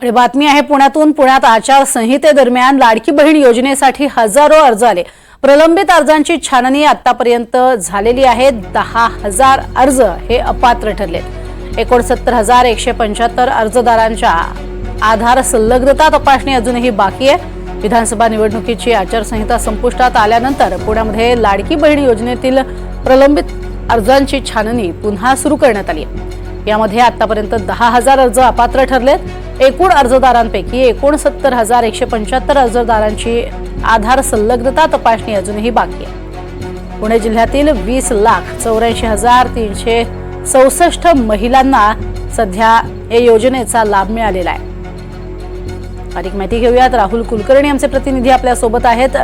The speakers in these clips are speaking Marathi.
आणि बातमी आहे पुण्यातून पुण्यात आचारसंहितेदरम्यान लाडकी बहीण योजनेसाठी हजारो अर्ज आले. प्रलंबित अर्जांची छाननी आतापर्यंत झालेली आहे दहा हजार अर्ज हे अपात्र ठरले एकोणसत्तर हजार एकशे पंच्याहत्तर अर्जदारांच्या आधार संलग्नता तपासणी अजूनही बाकी आहे. विधानसभा निवडणुकीची आचारसंहिता संपुष्टात आल्यानंतर पुण्यामध्ये लाडकी बहीण योजनेतील प्रलंबित अर्जांची छाननी पुन्हा सुरू करण्यात आली आहे. यामध्ये आतापर्यंत दहा हजार अर्ज अपात्र ठरलेत. एकूण अर्जदारांपैकी एकोणसत्तर हजार एकशे पंच्याहत्तर अर्जदारांची आधार संलग्नता तपासणी अजूनही बाकी आहे. पुणे जिल्ह्यातील वीस लाख चौऱ्याऐंशी हजार तीनशे चौसष्ट महिलांना सध्या या योजनेचा लाभ मिळालेला आहे. अधिक माहिती घेऊयात. राहुल कुलकर्णी आमचे प्रतिनिधी आपल्यासोबत आहेत.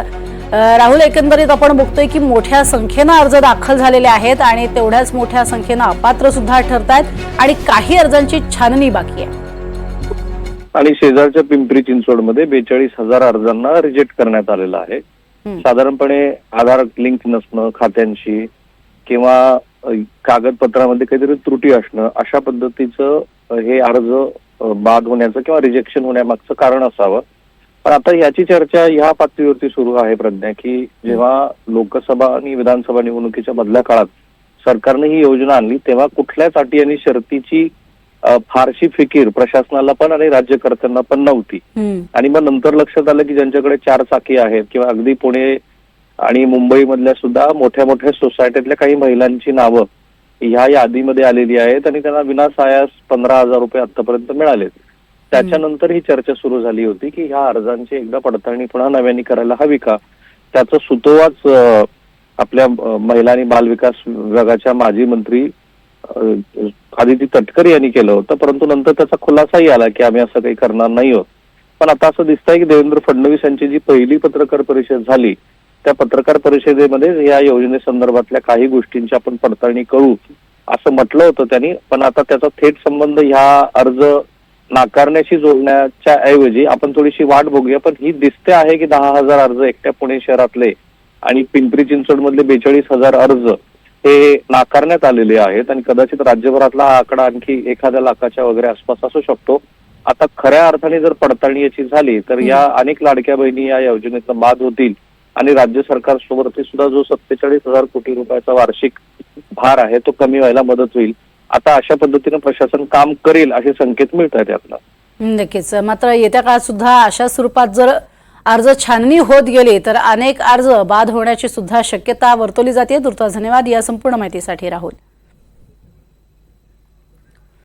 राहुल एकंदरीत आपण बघतोय की मोठ्या संख्येनं अर्ज दाखल झालेले आहेत आणि तेवढ्याच मोठ्या संख्येनं अपात्र सुद्धा ठरतायत आणि काही अर्जांची छाननी बाकी आहे. आणि शेजारच्या पिंपरी चिंचवडमध्ये बेचाळीस हजार अर्जांना रिजेक्ट करण्यात आलेलं आहे. साधारणपणे आधार लिंक नसणं खात्यांशी किंवा कागदपत्रामध्ये काहीतरी त्रुटी असणं अशा पद्धतीचं हे अर्ज बाद होण्याचं किंवा रिजेक्शन होण्यामागचं कारण असावं. पण आता याची चर्चा ह्या पातळीवरती सुरू आहे प्रज्ञा की जेव्हा लोकसभा आणि विधानसभा निवडणुकीच्या मधल्या काळात सरकारने ही योजना आणली तेव्हा कुठल्याच अटी आणि शर्तीची फारशी फिकीर प्रशासनाला पण आणि राज्यकर्त्यांना पण नव्हती. आणि मग नंतर लक्षात आलं की ज्यांच्याकडे चार चाकी आहेत किंवा अगदी पुणे आणि मुंबईमधल्या सुद्धा मोठ्या मोठ्या सोसायटीतल्या काही महिलांची नावं ह्या यादीमध्ये आलेली आहेत आणि त्यांना विनासायास पंधरा हजार रुपये आतापर्यंत मिळालेत त्याच्यानंतर ही चर्चा सुरू झाली होती की ह्या अर्जांची एकदा पडताळणी पुन्हा नव्याने करायला हवी का? त्याचा सुतोवाच आपल्या महिला आणि बालविकास विभागाच्या माजी मंत्री आदिती तटकरे यांनी केलं होतं. परंतु नंतर त्याचा खुलासाही आला की आम्ही असं काही करणार नाही आहोत. पण आता असं दिसतंय की देवेंद्र फडणवीस यांची जी पहिली पत्रकार परिषद झाली त्या पत्रकार परिषदेमध्ये या योजनेसंदर्भातल्या काही गोष्टींची आपण पडताळणी करू असं म्हटलं होतं त्यांनी. पण आता त्याचा थेट संबंध ह्या अर्ज नाकारण्याशी जोडण्याच्या ऐवजी आपण थोडीशी वाट बघूया पण ही दिसते आहे की दहा हजार अर्ज एकट्या पुणे शहरातले आणि पिंपरी चिंचवड मधले बेचाळीस हजार अर्ज हे नाकारण्यात आलेले आहेत आणि कदाचित राज्यभरातला हा आकडा आणखी एखाद्या लाखाच्या वगैरे आसपास असू शकतो. आता खऱ्या अर्थाने जर पडताळणी याची झाली तर या अनेक लाडक्या बहिणी या योजनेचा बाद होतील आणि राज्य सरकार सोबत सुद्धा जो सत्तेचाळीस हजार कोटी रुपयाचा वार्षिक भार आहे तो कमी व्हायला मदत होईल. आता अशा पद्धतीनं प्रशासन काम करेल असे संकेत मिळत आहेत यातनं नक्कीच. मात्र येत्या काळात सुद्धा अशा स्वरूपात जर अर्ज छाननी होत गेली तर अनेक अर्ज बाद होण्याची सुद्धा शक्यता वर्तवली जाते. तुर्तास धन्यवाद या संपूर्ण माहितीसाठी राहुल.